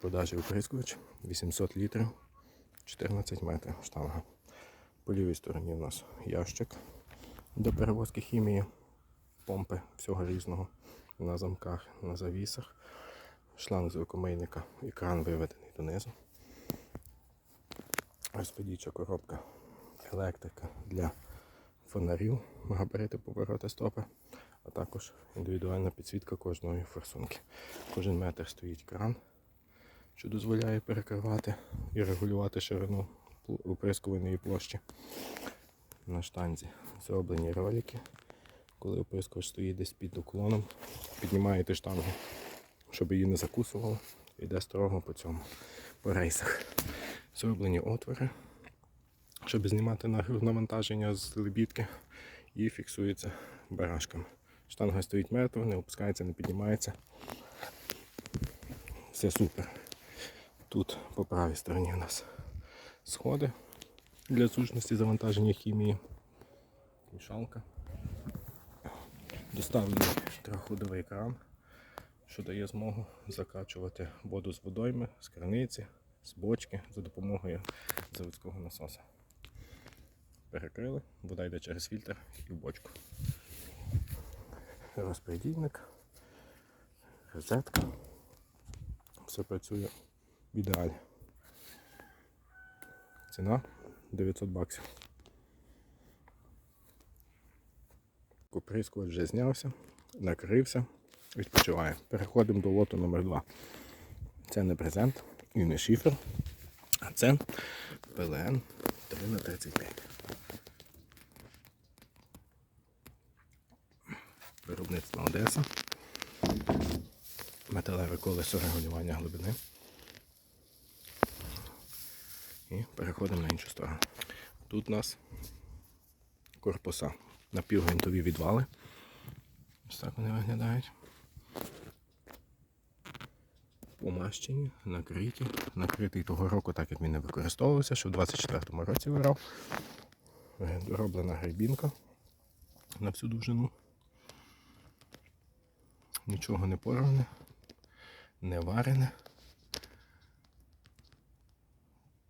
Продажі оприскувач 800 літрів, 14 метрів штанга. По лівій стороні у нас ящик до перевозки хімії, помпи всього різного на замках, на завісах, шланг з рукомийника, екран виведений донизу. Розподільча коробка, електрика для фонарів, габарити повороти стопи, а також індивідуальна підсвітка кожної форсунки. Кожен метр стоїть кран що дозволяє перекривати і регулювати ширину оприскуваної площі. На штанзі зроблені ролики. Коли оприскувач стоїть десь під уклоном, піднімаєте штангу, щоб її не закусувало, йде строго по цьому, по рейсах. Зроблені отвори, щоб знімати навантаження з лебідки і фіксується барашками. Штанга стоїть мертво, не опускається, не піднімається. Все супер. Тут по правій стороні у нас сходи для зручності завантаження хімії. Мішалка. Доставлений трьохходовий кран, що дає змогу закачувати воду з водойми, з краниці, з бочки за допомогою заводського насоса. Перекрили, вода йде через фільтр і в бочку. Розпредільник, розетка. Все працює в ідеалі. Ціна 900 баксів. Оприскувач вже знявся, накрився, відпочиває. Переходимо до лоту номер 2 Це не презент і не шифер, а це ПЛН 3х35. Виробництво Одеса. Металеве колесо регулювання глибини. І переходимо на іншу сторону. Тут у нас корпуса напівгвинтові відвали. Ось так вони виглядають. Помащені, накриті. Накритий того року, так як він не використовувався, що в 24-му році вирав. Дороблена грибінка на всю довжину. Нічого не порване, не варене.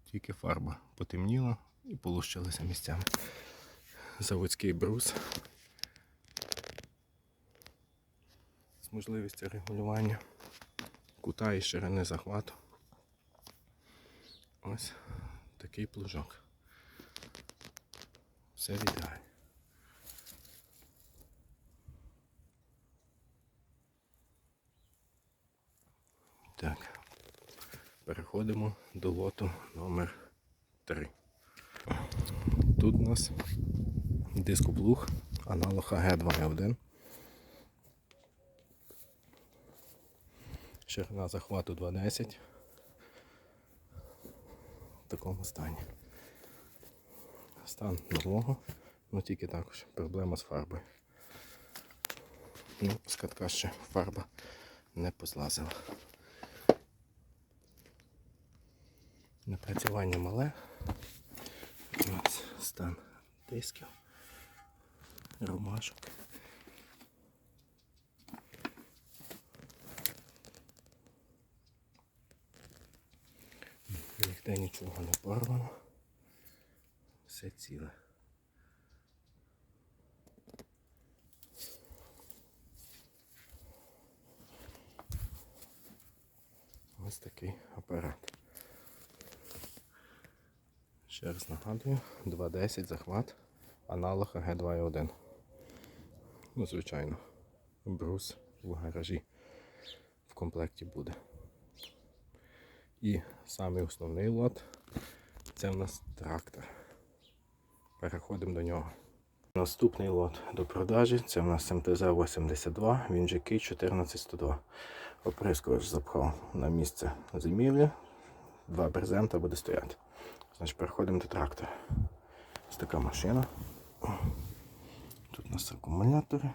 Тільки фарба потемніла і полущилася місцями. Заводський брус з можливістю регулювання кута і ширини захвату. Ось такий плужок. Все в ідеалі. Так. Переходимо до лоту номер 3. Тут у нас дископлуг, аналог АГ2Е1. Ширина захвату 2.10. В такому стані. Стан нового, ну тільки також проблема з фарбою. Ну, з ще фарба не позлазила. Напрацювання мале. Ось стан дисків, ромашок. Ніде нічого не порвано. Все ціле. Ось такий апарат. Ще раз нагадую, 2.10 захват, аналог АГ2.1. Ну, звичайно, брус в гаражі в комплекті буде. І самий основний лот це в нас трактор. Переходимо до нього. Наступний лот до продажі це в нас МТЗ-82, він же Кий 14102. Оприскувач запхав на місце зимівлі, два брезента буде стояти. Значить, переходимо до трактора. Ось така машина. Тут у нас акумулятори,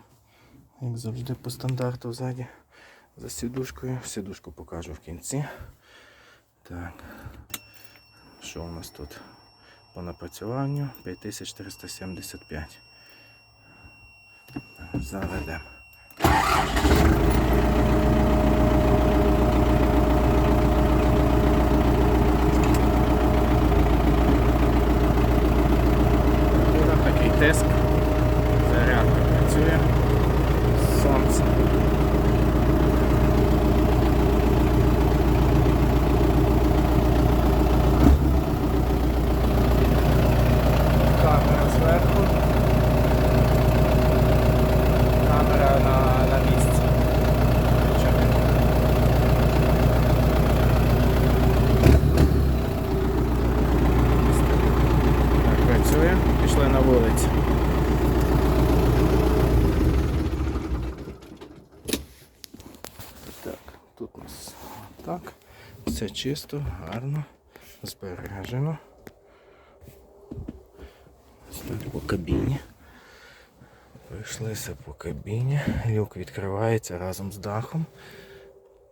Як завжди по стандарту ззаді за сідушкою. Сідушку покажу в кінці. Так. Що у нас тут? По напрацюванню 5375. Заведемо. Такий тиск. Зарядка працює. Сонце. Камера зверху. Камера на, на місці. Так, працює. Пішли на вулицю. Так, тут у нас так. Все чисто, гарно, збережено. Ось так по кабіні. Пройшлися по кабіні. Люк відкривається разом з дахом.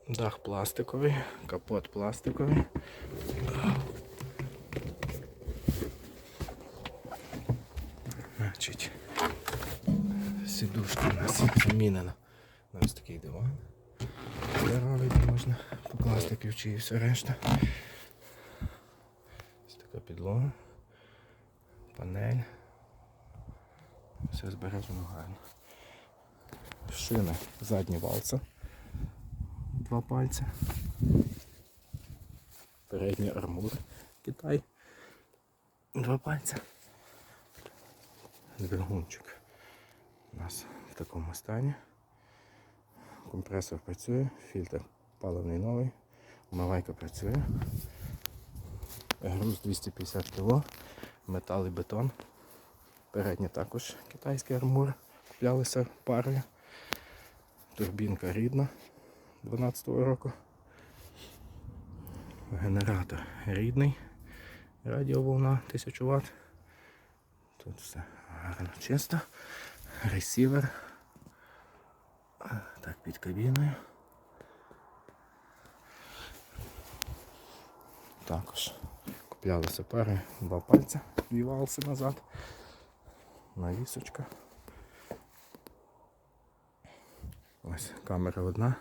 Дах пластиковий, капот пластиковий. Значить, сідушка у нас замінена на ось такий диван. Здоровий, можна покласти ключі і все решта. Ось така підлога, панель. Все збережено гарно. Шини задні валца. Два пальця. Передній армур Китай. Два пальця. Двигунчик у нас в такому стані. Компресор працює, фільтр паливний новий, омивайка працює. Груз 250 кг, метал і бетон. Переднє також китайський армур. Куплялися парою. Турбінка рідна 12-го року. Генератор рідний. Радіоволна 1000 Вт. Тут все гарно чисто. Ресівер. Так, під кабіною. Також куплялися пари, два пальця, дві валси назад. Навісочка. Ось камера одна,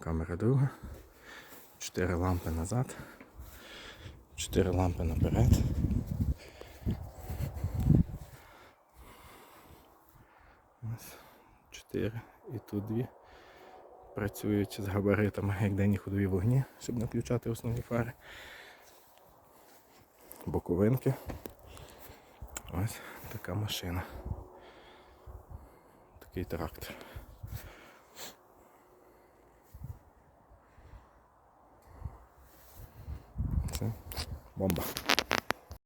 камера друга. Чотири лампи назад. Чотири лампи наперед. Ось чотири і тут дві. Працюють з габаритами, як денні ходові вогні, щоб не включати основні фари. Боковинки. Ось така машина. Такий трактор. Це бомба.